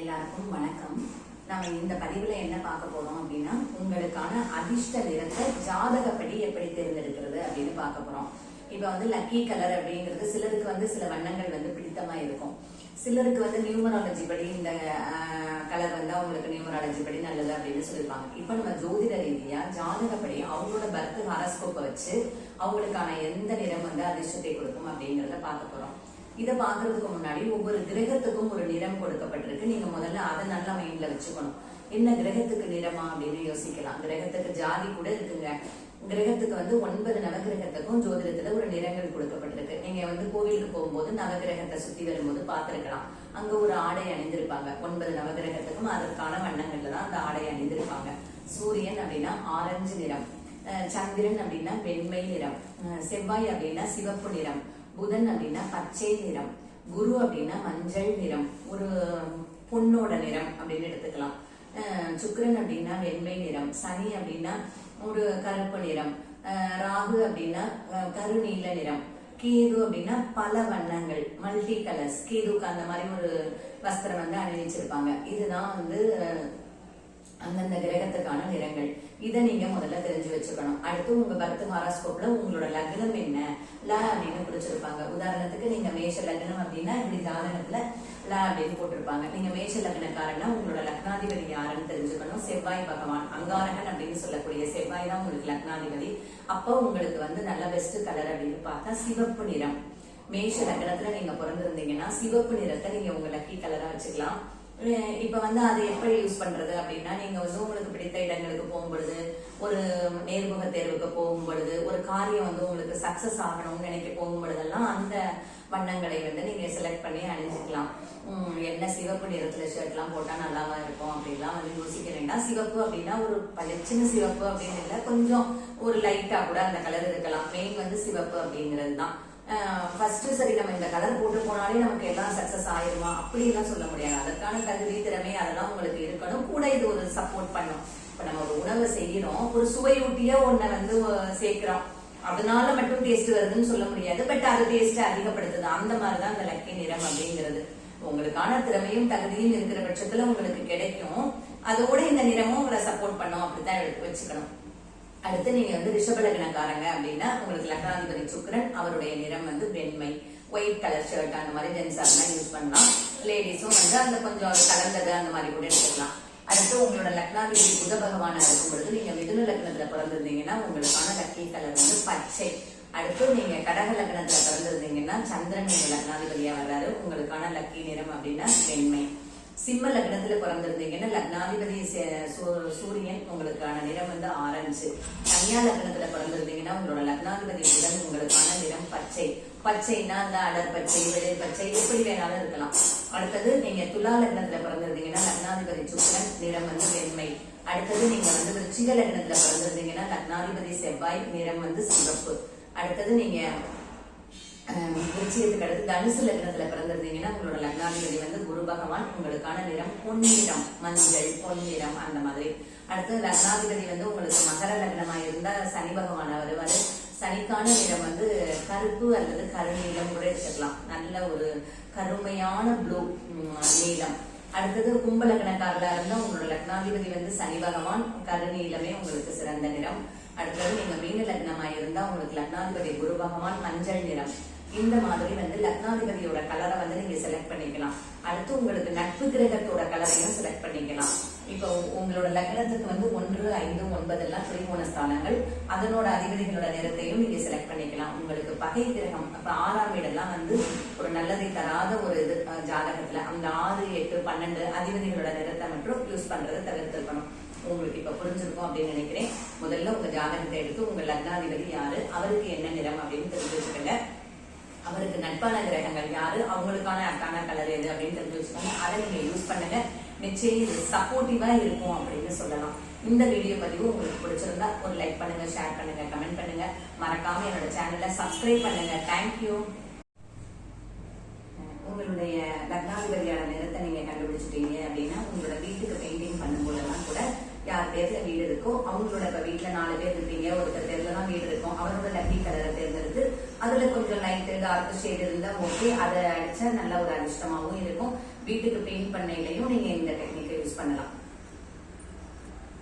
எல்லாருக்கும் வணக்கம். நம்ம இந்த பதிவுல என்ன பார்க்க போறோம் அப்படின்னா உங்களுக்கான அதிர்ஷ்ட நிறத்தை ஜாதகப்படி எப்படி தேர்ந்தெடுக்கிறது அப்படின்னு பார்க்க போறோம். இப்ப வந்து லக்கி கலர் அப்படிங்கிறது சிலருக்கு வந்து சில வண்ணங்கள் வந்து பிடித்தமா இருக்கும். சிலருக்கு வந்து நியூமராலஜி படி இந்த கலர் வந்து அவங்களுக்கு நியூமராலஜி படி நல்லது அப்படின்னு சொல்லியிருப்பாங்க. இப்போ நம்ம ஜோதிட ரீதியா ஜாதகப்படி அவங்களோட பர்த் ஹாரஸ்கோப்பை வச்சு அவங்களுக்கான எந்த நிறம் வந்து அதிர்ஷ்டத்தை கொடுக்கும் அப்படிங்கிறத பார்க்க போறோம். இதை பாக்குறதுக்கு முன்னாடி ஒவ்வொரு கிரகத்துக்கும் ஒரு நிறம் கொடுக்கப்பட்டிருக்கு. நீங்க முதல்ல அதை நல்லா மைண்ட்ல வச்சுக்கணும். என்ன கிரகத்துக்கு நிறமா அப்படின்னு யோசிக்கலாம். கிரகத்துக்கு ஜாதி கூட இருக்குங்க. கிரகத்துக்கு வந்து ஒன்பது நவகிரகத்துக்கும் ஜோதிடத்துல ஒரு நிறங்கள் கொடுக்கப்பட்டிருக்கு. நீங்க வந்து கோவிலுக்கு போகும்போது நவகிரகத்தை சுத்தி வரும்போது பார்த்திருக்கலாம். அங்க ஒரு ஆடை அணிந்திருப்பாங்க. ஒன்பது நவகிரகத்துக்கும் அதற்கான வண்ணங்கள்ல தான் அந்த ஆடை அணிந்திருப்பாங்க. சூரியன் அப்படின்னா ஆரஞ்சு நிறம். சந்திரன் அப்படின்னா வெண்மை நிறம். செவ்வாய் அப்படின்னா சிவப்பு நிறம். புதன் அப்படின்னா பச்சை நிறம் குரு அப்படின்னா மஞ்சள் நிறம் ஒரு பொண்ணோட நிறம் அப்படின்னு எடுத்துக்கலாம். சுக்கரன் சுக்கிரன் அப்படின்னா வெண்மை நிறம் சனி அப்படின்னா ஒரு கருப்பு நிறம் ராகு அப்படின்னா கருநீல நிறம் கேது அப்படின்னா பல வண்ணங்கள் மல்டி கலர்ஸ் கேதுக்கு அந்த மாதிரி ஒரு வஸ்திரம் வந்து அணிவிச்சிருப்பாங்க. இதுதான் வந்து அந்தந்த கிரகத்துக்கான நிறங்கள். இதை நீங்க முதல்ல தெரிஞ்சு வச்சுக்கணும். அடுத்து உங்க பர்த் ஹாராஸ்கோப்ல உங்களோட லக்னம் என்ன? ல அப்படின்னு குறிச்சிருப்பாங்க உதாரணத்துக்கு நீங்க மேஷ லக்னம் அப்படின்னா இப்படி ஜாதகத்துல ல அப்படின்னு போட்டிருப்பாங்க. நீங்க மேஷ லக்னக்காரன்னா உங்களோட லக்னாதிபதி யாருன்னு தெரிஞ்சுக்கணும். செவ்வாய் பகவான் அங்காரகன் அப்படின்னு சொல்லக்கூடிய செவ்வாய் தான் உங்களுக்கு லக்னாதிபதி. அப்போ உங்களுக்கு வந்து நல்ல பெஸ்ட் கலர் அப்படின்னு பார்த்தா சிவப்பு நிறம். மேஷ லக்னத்துல நீங்க பிறந்திருந்தீங்கன்னா சிவப்பு நிறத்தை நீங்க உங்க லக்கி கலரா வச்சுக்கலாம். இப்ப வந்து அதை எப்படி யூஸ் பண்றது அப்படின்னா நீங்க வந்து உங்களுக்கு பிடித்த இடங்களுக்கு போகும்பொழுது ஒரு நேர்முக தேர்வுக்கு போகும் பொழுது ஒரு காரியம் வந்து உங்களுக்கு சக்சஸ் ஆகணும்னு நினைக்க போகும் பொழுதெல்லாம் அந்த வண்ணங்களை வந்து நீங்க செலக்ட் பண்ணி அணிஞ்சுக்கலாம். என்ன சிவப்பு நிறத்துல ஷர்ட் எல்லாம் போட்டா நல்லாவா இருக்கும் அப்படின்லாம் வந்து யோசிக்க வேண்டாம். சிவப்பு அப்படின்னா ஒரு பளிச்சுன்னு சிவப்பு அப்படின்னு இல்லை கொஞ்சம் ஒரு லைட்டா கூட அந்த கலர் இருக்கலாம். மெயின் வந்து சிவப்பு அப்படிங்கிறது தான். ஃபர்ஸ்ட் சரி நம்ம இந்த கலர் போட்டு போனாலே நமக்கு எல்லாம் சக்சஸ் ஆயிருமா? அப்படிலாம் சொல்ல முடியாது. அதற்கான தகுதி திறமை அதெல்லாம் உங்களுக்கு இருக்கணும். கூட இது ஒரு சப்போர்ட் பண்ணும். இப்ப நம்ம ஒரு உணவை செய்யறோம். ஒரு சுவையூட்டிய ஒன்றை வந்து சேர்க்கிறோம். அதனால மட்டும் டேஸ்ட் வருதுன்னு சொல்ல முடியாது. பட் அது டேஸ்ட் அதிகப்படுத்துது. அந்த மாதிரிதான் அந்த லக்கி நிறம் அப்படிங்கிறது. உங்களுக்கான திறமையும் தகுதியும் இருக்கிற பட்சத்துல உங்களுக்கு கிடைக்கும். அதோட இந்த நிறமும் உங்களை சப்போர்ட் பண்ணும். அப்படித்தான் எடுத்து வச்சுக்கணும். அடுத்து நீங்க வந்து ரிஷபலகணக்காரங்க அப்படின்னா உங்களுக்கு லக்னாதிபதி சுக்கரன் அவருடைய நிறம் வந்து வெண்மை ஒயிட் கலர் ஷர்ட் அந்த மாதிரி ஜென்ஸ் அதெல்லாம் யூஸ் பண்ணலாம். லேடிஸும் வந்து அந்த கொஞ்சம் கலந்தது அந்த மாதிரி கூட எடுத்துக்கலாம். அடுத்து உங்களோட லக்னாதிபதி புத பகவானா இருக்கும் பொழுது நீங்க மிதுன லக்னத்துல பிறந்திருந்தீங்கன்னா உங்களுக்கான லக்கி கலர் வந்து பச்சை. அடுத்து நீங்க கடக லக்னத்துல பிறந்திருந்தீங்கன்னா சந்திரன் நீங்க லக்னாதிபதியா வர்றாரு. உங்களுக்கான லக்கி நிறம் அப்படின்னா வெண்மை. சிம்ம லக்னத்துல பிறந்திருந்தீங்கன்னா லக்னாதிபதி சே- சூ- சூரியன் உங்களுக்கான நிறம் வந்து ஆரஞ்சு. கன்னியா லக்னத்துல பிறந்திருந்தீங்கன்னா உங்களோட லக்னாதிபதி புதன் உங்களுக்கான நிறம் பச்சை. பச்சைன்னா அந்த அடர் பச்சை வெளிர் பச்சை எப்படி வேணாலும் இருக்கலாம். அடுத்தது நீங்க துலா லக்னத்துல பிறந்திருந்தீங்கன்னா லக்னாதிபதி சுக்கரன் நிறம் வந்து வெண்மை. அடுத்தது நீங்க வந்து விருச்சிக லக்னத்துல பிறந்திருந்தீங்கன்னா லக்னாதிபதி செவ்வாய் நிறம் வந்து சிவப்பு. அடுத்தது நீங்க நிச்சயத்துக்கு அடுத்து தனுசு லக்னத்துல பிறந்திருந்தீங்கன்னா உங்களோட லக்னாதிபதி வந்து குரு பகவான். உங்களுக்கான நிறம் பொன்னிறம் மஞ்சள் பொன்னிறம் அந்த மாதிரி. அடுத்து லக்னாதிபதி வந்து உங்களுக்கு மகர லக்னமா இருந்தா சனி பகவான் வருவாரு. சனிக்கான நிறம் வந்து கருப்பு அல்லது கருநீளம் கூட எடுத்துக்கலாம். நல்ல ஒரு கருமையான ப்ளூ நீளம் அடுத்தது கும்ப லக்னக்காரலா இருந்தா உங்களோட லக்னாதிபதி வந்து சனி பகவான். கருநீளமே உங்களுக்கு சிறந்த நிறம். அடுத்தது நீங்க மீன லக்னமா இருந்தா உங்களுக்கு லக்னாதிபதி குரு பகவான் மஞ்சள் நிறம். இந்த மாதிரி வந்து லக்னாதிபதியோட கலரை வந்து நீங்க செலக்ட் பண்ணிக்கலாம். அடுத்து உங்களுக்கு நட்பு கிரகத்தோட கலரையும் செலக்ட் பண்ணிக்கலாம். இப்போ உங்களோட லக்னத்துக்கு வந்து ஒன்று ஐந்து ஒன்பது எல்லாம் திரிகோண ஸ்தானங்கள் அதனோட அதிபதிகளோட நிறத்தையும் நீங்க செலக்ட் பண்ணிக்கலாம். உங்களுக்கு பகை கிரகம் அப்ப ஆறாம் இடம்லாம் வந்து ஒரு நல்லதை தராத ஒரு இது ஜாதகத்துல. அந்த ஆறு எட்டு பன்னெண்டு அதிபதிகளோட நிறத்தை மட்டும் யூஸ் பண்றதை தவிர்த்திருக்கணும். உங்களுக்கு இப்ப புரிஞ்சிருக்கும் அப்படின்னு நினைக்கிறேன். முதல்ல உங்க ஜாதகத்தை எடுத்து உங்க லக்னாதிபதி யாரு அவருக்கு என்ன நிறம் அப்படின்னு தெரிஞ்சு வச்சுக்கோங்க அவருக்கு நட்பான கிரகங்கள் யாரு? அவங்களுக்கான அக்கான கலர் எது அப்படின்னு தெரிஞ்சு வச்சுக்கோங்க. அதை நீங்க யூஸ் பண்ணுங்க. நிச்சயம் இது சப்போர்ட்டிவா இருக்கும் அப்படின்னு சொல்லலாம். இந்த வீடியோ பதிவு உங்களுக்கு பிடிச்சிருந்தா ஒரு லைக் பண்ணுங்க ஷேர் பண்ணுங்க கமெண்ட் பண்ணுங்க. மறக்காம என்னோட சேனலை சப்ஸ்கிரைப் பண்ணுங்க. தேங்க்யூ உங்களுடைய லக்னாதிபதியான நிறத்தை நீங்க கண்டுபிடிச்சிட்டீங்க அப்படின்னா உங்களோட வீட்டுக்கு பெயிண்டிங் பண்ணும்போதெல்லாம் கூட யார் பேர்ல வீடு இருக்கோ அவங்களோட இப்ப வீட்டுல நாலு பேர் இருப்பீங்க ஒருத்தர் பேர்ல தான் வீடு இருக்கும். அவரோட லக்கி கலரை தேர்ந்தெடுத்து அதுல கொஞ்சம் லைட் டார்க் ஷேட் இருந்தா ஓகே அதை அடிச்சா நல்ல ஒரு அதிர்ஷ்டமாகவும் இருக்கும். வீட்டுக்கு பெயிண்ட் பண்ணையிலையும் நீங்க இந்த டெக்னிக்கை யூஸ் பண்ணலாம்.